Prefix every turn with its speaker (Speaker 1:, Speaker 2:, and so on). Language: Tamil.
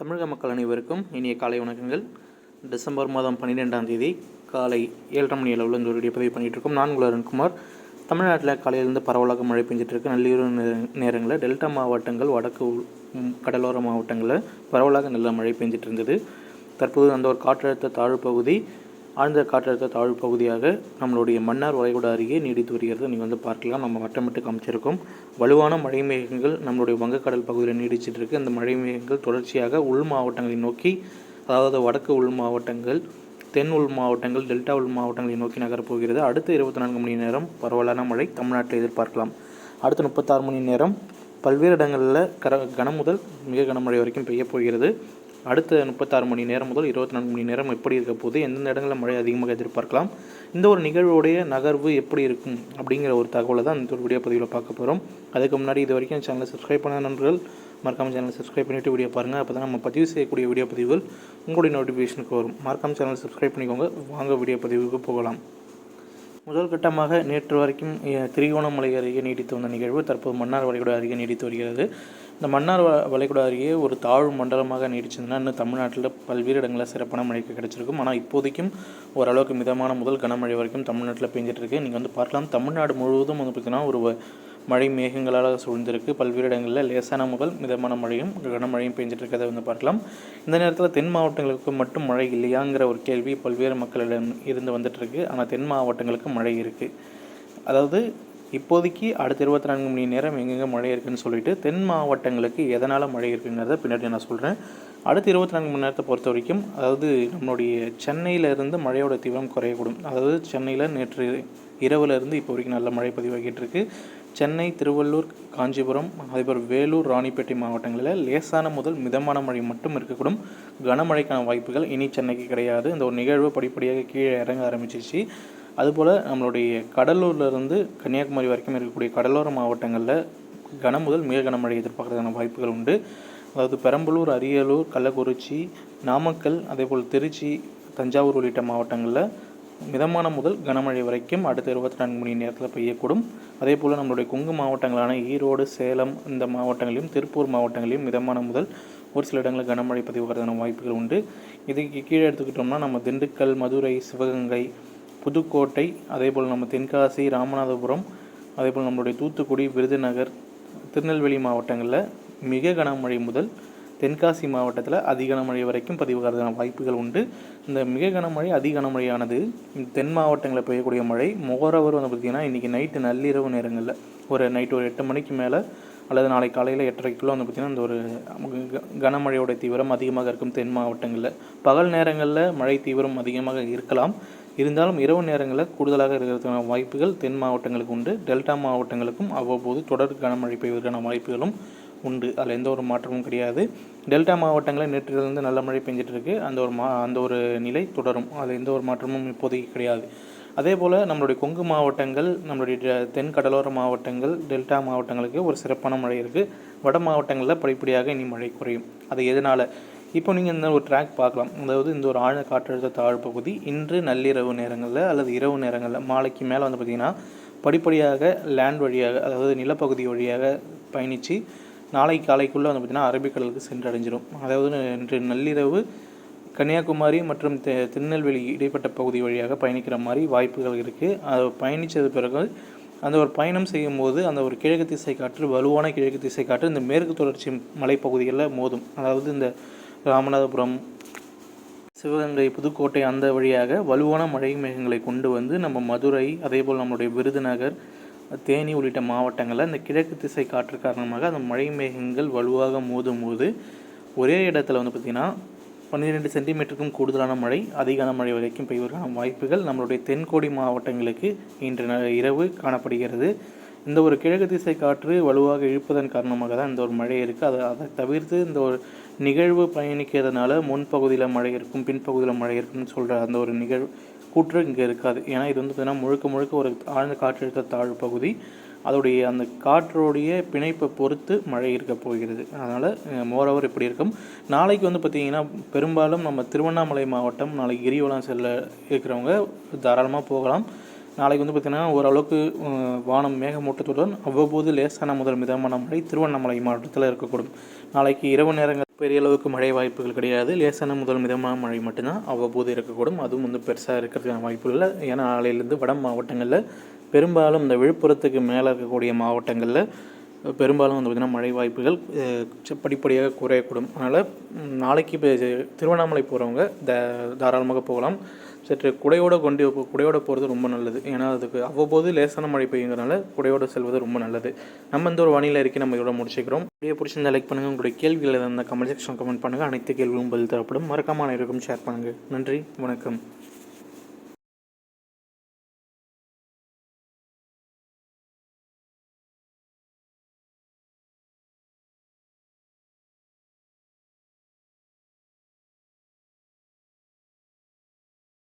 Speaker 1: தமிழக மக்கள் அனைவருக்கும் இனிய காலை வணக்கங்கள். டிசம்பர் மாதம் பன்னிரெண்டாம் தேதி காலை ஏழரை மணி அளவில் இந்த ஒரு பதிவு பண்ணிகிட்டு இருக்கோம். நான் உங்கள் அருண்குமார். தமிழ்நாட்டில் காலையிலேருந்து பரவலாக மழை பெஞ்சிட்ருக்கு நள்ளிரவு நேரங்களில் டெல்டா மாவட்டங்கள் வடக்கு கடலோர மாவட்டங்களில் பரவலாக நல்ல மழை பெஞ்சிட்டு இருந்தது தற்போது அந்த ஒரு காற்றழுத்த தாழ்வு பகுதி ஆழ்ந்த காற்றழுத்த தாழ்வு பகுதியாக நம்மளுடைய மன்னார் வளைகுடா அருகே நீடித்து வருகிறது. நீங்கள் வந்து பார்க்கலாம். நம்ம வட்டமிட்டு காமிச்சிருக்கோம். வலுவான மழை மேகங்கள் நம்மளுடைய வங்கக்கடல் பகுதியில் நீடிச்சிட்டு இருக்கு. அந்த மழை மேகங்கள் தொடர்ச்சியாக உள் மாவட்டங்களை நோக்கி அதாவது வடக்கு உள் மாவட்டங்கள் தென் உள் மாவட்டங்கள் டெல்டா உள் மாவட்டங்களை நோக்கி நகரப்போகிறது அடுத்த இருபத்தி நான்கு மணி நேரம் பரவலான மழை. தமிழ்நாட்டில் எதிர்பார்க்கலாம். அடுத்த முப்பத்தாறு மணி நேரம் பல்வேறு இடங்களில் கர கனம் முதல் மிக கனமழை வரைக்கும் பெய்யப் போகிறது. அடுத்த முப்பத்தாறு மணி நேரம் முதல் இருபத்தி நான்கு மணி நேரம் எப்படி இருக்க போது எந்தெந்த இடங்களில் மழை அதிகமாக எதிர்பார்க்கலாம் இந்த ஒரு நிகழ்வுடைய நகர்வு எப்படி இருக்கும் அப்படிங்கிற ஒரு தகவலை தான் இந்த ஒரு வீடியோ பதிவில் பார்க்க போகிறோம் அதுக்கு முன்னாடி இது வரைக்கும் சேனலை சப்ஸ்கிரைப் பண்ண நண்பர்கள் மறக்காம சேனலை சப்ஸ்கிரைப் பண்ணிவிட்டு வீடியோ பாருங்கள் அப்போ தான் நம்ம பதிவு செய்யக்கூடிய வீடியோ பதிவுகள் உங்களுடைய நோட்டிஃபிகேஷனுக்கு வரும். மறக்காம சேனலை சப்ஸ்கிரைப் பண்ணிக்கோங்க. வாங்க வீடியோ பதிவுக்கு போகலாம். முதல் கட்டமாக நேற்று வரைக்கும் திரிகோணமலை அருகே நீடித்து வந்த நிகழ்வு தற்போது மன்னார் வளைகுடா அருகே நீடித்து வருகிறது. இந்த மன்னார் வ- வளைகுடா அருகே ஒரு தாழ்வு மண்டலமாக நீடிச்சதுன்னா இன்னும் தமிழ்நாட்டில் பல்வேறு இடங்களில் சிறப்பான மழைக்கு கிடைச்சிருக்கும். ஆனால் இப்போதைக்கும் ஓரளவுக்கு மிதமான முதல் கனமழை வரைக்கும் தமிழ்நாட்டில் பெஞ்சிட்டு இருக்கு. நீங்கள் வந்து பார்க்கலாம். தமிழ்நாடு முழுவதும் வந்து பார்த்திங்கன்னா ஒரு மழை மேகங்களால் சூழ்ந்திருக்கு. பல்வேறு இடங்களில் லேசான முதல் மிதமான மழையும் கனமழையும் பெஞ்சிட்டு இருக்கிறத வந்து பார்க்கலாம். இந்த நேரத்தில் தென் மாவட்டங்களுக்கு மட்டும் மழை இல்லையாங்கிற ஒரு கேள்வி பல்வேறு மக்களிடம் இருந்து வந்துட்டு இருக்கு ஆனால் தென் மாவட்டங்களுக்கு மழை இருக்குது அதாவது இப்போதைக்கு அடுத்த இருபத்தி நான்கு மணி நேரம் எங்கெங்கே மழை இருக்குன்னு சொல்லிட்டு தென் மாவட்டங்களுக்கு எதனால் மழை இருக்குங்கிறத பின்னாடி நான் சொல்கிறேன் அடுத்த இருபத்தி நான்கு மணி நேரத்தை பொறுத்த வரைக்கும் அதாவது நம்மளுடைய சென்னையிலேருந்து மழையோட தீவிரம் குறையக்கூடும். அதாவது சென்னையில் நேற்று இரவுலேருந்து இப்போ வரைக்கும் நல்ல மழை பதிவாகிட்டு இருக்குது சென்னை திருவள்ளூர் காஞ்சிபுரம் அதேபோல் வேலூர் ராணிப்பேட்டை மாவட்டங்களில் லேசான முதல் மிதமான மழை மட்டும் இருக்கக்கூடும். கனமழைக்கான வாய்ப்புகள் இனி சென்னைக்கு கிடையாது. இந்த ஒரு நிகழ்வு படிப்படியாக கீழே இறங்க ஆரம்பிச்சிச்சு அதுபோல் நம்மளுடைய கடலூர்லேருந்து கன்னியாகுமரி வரைக்கும் இருக்கக்கூடிய கடலோர மாவட்டங்களில் கன முதல் மிக கனமழை எதிர்பார்க்கறதுக்கான வாய்ப்புகள் உண்டு. அதாவது பெரம்பலூர் அரியலூர் கள்ளக்குறிச்சி நாமக்கல் அதேபோல் திருச்சி தஞ்சாவூர் உள்ளிட்ட மாவட்டங்களில் மிதமான முதல் கனமழை வரைக்கும் அடுத்த இருபத்தி நான்கு மணி நேரத்தில் பெய்யக்கூடும். அதே போல் நம்மளுடைய கொங்கு மாவட்டங்களான ஈரோடு சேலம் இந்த மாவட்டங்களிலும் திருப்பூர் மாவட்டங்களிலும் மிதமான முதல் ஒரு சில இடங்களில் கனமழை பதிவாகிறதான வாய்ப்புகள் உண்டு. இதுக்கு கீழே எடுத்துக்கிட்டோம்னா நம்ம திண்டுக்கல் மதுரை சிவகங்கை புதுக்கோட்டை அதேபோல் நம்ம தென்காசி ராமநாதபுரம் அதேபோல் நம்மளுடைய தூத்துக்குடி விருதுநகர் திருநெல்வேலி மாவட்டங்களில் மிக கனமழை முதல் தென்காசி மாவட்டத்தில் அதிக கனமழை வரைக்கும் பதிவாகிறதுக்கான வாய்ப்புகள் உண்டு. இந்த மிக கனமழை அதிக கனமழையானது தென் மாவட்டங்களில் பெய்யக்கூடிய மழை மோரவர் வந்து பார்த்திங்கன்னா இன்றைக்கி நைட்டு நள்ளிரவு நேரங்களில் ஒரு நைட்டு ஒரு எட்டு மணிக்கு மேலே அல்லது நாளை காலையில் எட்டரைக்குள்ளே வந்து பார்த்திங்கன்னா இந்த ஒரு க- கனமழையோட தீவிரம் அதிகமாக இருக்கும் தென் மாவட்டங்களில். பகல் நேரங்களில் மழை தீவிரம் அதிகமாக இருக்கலாம். இருந்தாலும் இரவு நேரங்களில் கூடுதலாக இருக்கிறதுக்கான வாய்ப்புகள் தென் மாவட்டங்களுக்கு உண்டு. டெல்டா மாவட்டங்களுக்கும் அவ்வப்போது தொடர் கனமழை பெய்வதற்கான வாய்ப்புகளும் உண்டு. அதில் எந்த ஒரு மாற்றமும் கிடையாது. டெல்டா மாவட்டங்களில் நேற்றிலிருந்து நல்ல மழை பெஞ்சிட்டு இருக்கு அந்த ஒரு மா அந்த ஒரு நிலை தொடரும். அதில் எந்த ஒரு மாற்றமும் இப்போதைக்கு கிடையாது. அதே போல் நம்மளுடைய கொங்கு மாவட்டங்கள் நம்மளுடைய தென் கடலோர மாவட்டங்கள் டெல்டா மாவட்டங்களுக்கு ஒரு சிறப்பான மழை இருக்குது வட மாவட்டங்களில் படிப்படியாக இனி மழை குறையும். அது எதனால்? இப்போ நீங்கள் இந்த ஒரு ட்ராக் பார்க்கலாம். அதாவது இந்த ஒரு ஆழ காற்றழுத்த தாழ்வு பகுதி இன்று நள்ளிரவு நேரங்களில் அல்லது இரவு நேரங்களில் மாலைக்கு மேலே வந்து பார்த்திங்கன்னா படிப்படியாக லேண்ட் வழியாக அதாவது நிலப்பகுதி வழியாக பயணித்து நாளை காலைக்குள்ளே வந்து பார்த்திங்கன்னா அரபிக்கடலுக்கு சென்றடைஞ்சிரும். அதாவது இன்று நள்ளிரவு கன்னியாகுமரி மற்றும் தெ திருநெல்வேலி இடைப்பட்ட பகுதி வழியாக பயணிக்கிற மாதிரி வாய்ப்புகள் இருக்குது அது பயணித்தது பிறகு அந்த ஒரு பயணம் செய்யும்போது அந்த ஒரு கிழக்கு திசை காற்று வலுவான கிழக்கு திசை காற்று இந்த மேற்கு தொடர்ச்சி மலைப்பகுதிகளில் மோதும். அதாவது இந்த ராமநாதபுரம் சிவகங்கை புதுக்கோட்டை அந்த வழியாக வலுவான மழை மேகங்களை கொண்டு வந்து நம்ம மதுரை அதேபோல் நம்மளுடைய விருதுநகர் தேனி உள்ளிட்ட மாவட்டங்களில் இந்த கிழக்கு திசை காற்று காரணமாக அந்த மழை மேகங்கள் வலுவாக மோதும் போது ஒரே இடத்துல வந்து பார்த்திங்கன்னா பன்னிரெண்டு சென்டிமீட்டருக்கும் கூடுதலான மழை அதிகான மழை வரைக்கும் பெய்வதற்கான வாய்ப்புகள் நம்மளுடைய தென்கோடி மாவட்டங்களுக்கு இன்று ந- இரவு காணப்படுகிறது. இந்த ஒரு கிழக்கு திசை காற்று வலுவாக இழுப்பதன் காரணமாக தான் இந்த ஒரு மழை இருக்குது அதை அதை தவிர்த்து இந்த ஒரு நிகழ்வு பயணிக்கிறதுனால முன்பகுதியில் மழை இருக்கும் பின்பகுதியில் மழை இருக்கும்னு சொல்கிற அந்த ஒரு நிகழ்வு கூற்று இங்கே இருக்காது. ஏன்னா இது வந்து பார்த்தீங்கன்னா முழுக்க முழுக்க ஒரு ஆழ்ந்த காற்றழுத்த தாழ்வு பகுதி. அதோடைய அந்த காற்றோடைய பிணைப்பை பொறுத்து மழை இருக்க போகிறது. அதனால் மோரோவர் இப்படி இருக்கும். நாளைக்கு வந்து பார்த்திங்கன்னா பெரும்பாலும் நம்ம திருவண்ணாமலை மாவட்டம் நாளைக்கு கிரிவலம் செல்ல இருக்கிறவங்க தாராளமாக போகலாம். நாளைக்கு வந்து பார்த்திங்கன்னா ஓரளவுக்கு வானம் மேகமூட்டத்துடன் அவ்வப்போது லேசான முதல் மிதமான மழை திருவண்ணாமலை மாவட்டத்தில் இருக்கக்கூடும். நாளைக்கு இரவு நேரங்கள் பெரிய அளவுக்கு மழை வாய்ப்புகள் கிடையாது. லேசான முதல் மிதமான மழை மட்டும்தான் அவ்வப்போது இருக்கக்கூடும். அதுவும் வந்து பெருசாக இருக்கிறதுக்கான வாய்ப்புகள் இல்லை. ஏன்னா நாளையிலேருந்து வட மாவட்டங்களில் பெரும்பாலும் இந்த விழுப்புரத்துக்கு மேலே இருக்கக்கூடிய மாவட்டங்களில் பெரும்பாலும் வந்து பார்த்திங்கன்னா மழை வாய்ப்புகள் படிப்படியாக குறையக்கூடும். அதனால் நாளைக்கு இப்போ திருவண்ணாமலை போகிறவங்க த தாராளமாக போகலாம். சற்று குடையோட கொண்டு குடையோடு குடையோட போகிறது ரொம்ப நல்லது. ஏன்னா அதுக்கு அவ்வப்போது லேசான மழை பெய்யுங்கிறனால குடையோட செல்வது ரொம்ப நல்லது. நம்ம இந்த ஒரு வானிலை அறிக்கை நம்ம இதோட முடிச்சுக்கிறோம். வீடியோ பிடிச்சிருந்தா லைக் பண்ணுங்கள் உங்களுடைய கேள்விகள் அந்த கமெண்ட் செக்ஷன் கமெண்ட் பண்ணுங்கள் அனைத்து கேள்விகளும் பதில் தரப்படும். மறக்காமல் அனைவருக்கும் ஷேர் பண்ணுங்கள் நன்றி. வணக்கம்.